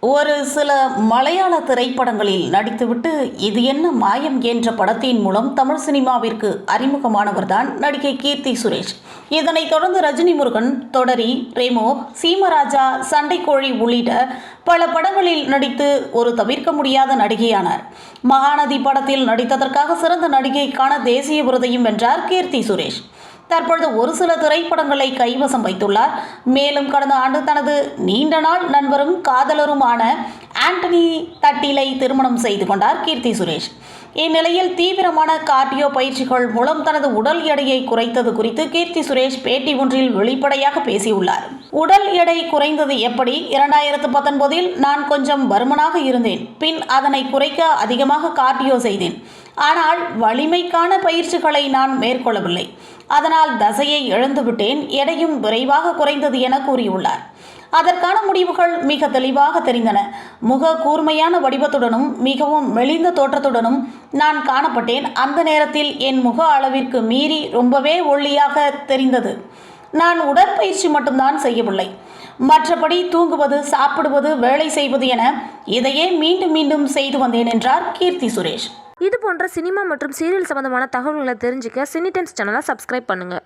ஒரு சில மலையாள திரைப்படங்களில் நடித்துவிட்டு இது என்ன மாயம் என்ற படத்தின் மூலம் தமிழ் சினிமாவிற்கு அறிமுகமானவர்தான் நடிகை கீர்த்தி சுரேஷ். இதனைத் தொடர்ந்து ரஜினி முருகன் தொடரி ரேமோ சீமராஜா சண்டைக்கோழி உள்ளிட்ட பல படங்களில் நடித்து ஒரு தவிர்க்க முடியாத நடிகையானார். மகாநதி படத்தில் நடித்ததற்காக சிறந்த நடிகைக்கான தேசிய விருதையும் வென்றார் கீர்த்தி சுரேஷ். தற்பொழுது ஒரு சில திரைப்படங்களை கைவசம் வைத்துள்ளார். மேலும் கடந்த ஆண்டு தனது நீண்ட நாள் நண்பரும் காதலருமான ஆண்டனி தட்டிலை திருமணம் செய்து கொண்டார் கீர்த்தி சுரேஷ். இந்நிலையில் தீவிரமான கார்டியோ பயிற்சிகள் மூலம் தனது உடல் எடையை குறைத்தது குறித்து கீர்த்தி சுரேஷ் பேட்டி ஒன்றில் வெளிப்படையாக பேசியுள்ளார். உடல் எடை குறைந்தது எப்படி? இரண்டாயிரத்து பத்தொன்பதில் நான் கொஞ்சம் பருமனாக இருந்தேன். பின் அதனை குறைக்க அதிகமாக கார்டியோ செய்தேன். ஆனால் வலிமைக்கான பயிற்சிகளை நான் மேற்கொள்ளவில்லை. அதனால் தசையை இழந்துவிட்டேன். எடையும் விரைவாக குறைந்தது என கூறியுள்ளார். அதற்கான முடிவுகள் மிக தெளிவாக தெரிந்தன. முக கூர்மையான வடிவத்துடனும் மிகவும் மெலிந்த தோற்றத்துடனும் நான் காணப்பட்டேன். அந்த நேரத்தில் என் முக அளவிற்கு மீறி ரொம்பவே ஒல்லியாக தெரிந்தது. நான் உடற்பயிற்சி மட்டும்தான் செய்யவில்லை. மற்றபடி தூங்குவது சாப்பிடுவது வேலை செய்வது என இதையே மீண்டும் மீண்டும் செய்து வந்தேன் என்றார் கீர்த்தி சுரேஷ். இது போன்ற சினிமா மற்றும் சீரியல் சம்பந்தமான தகவல்களை தெரிஞ்சுக்க சினிடென்ஸ் சேனலை சப்ஸ்கிரைப் பண்ணுங்கள்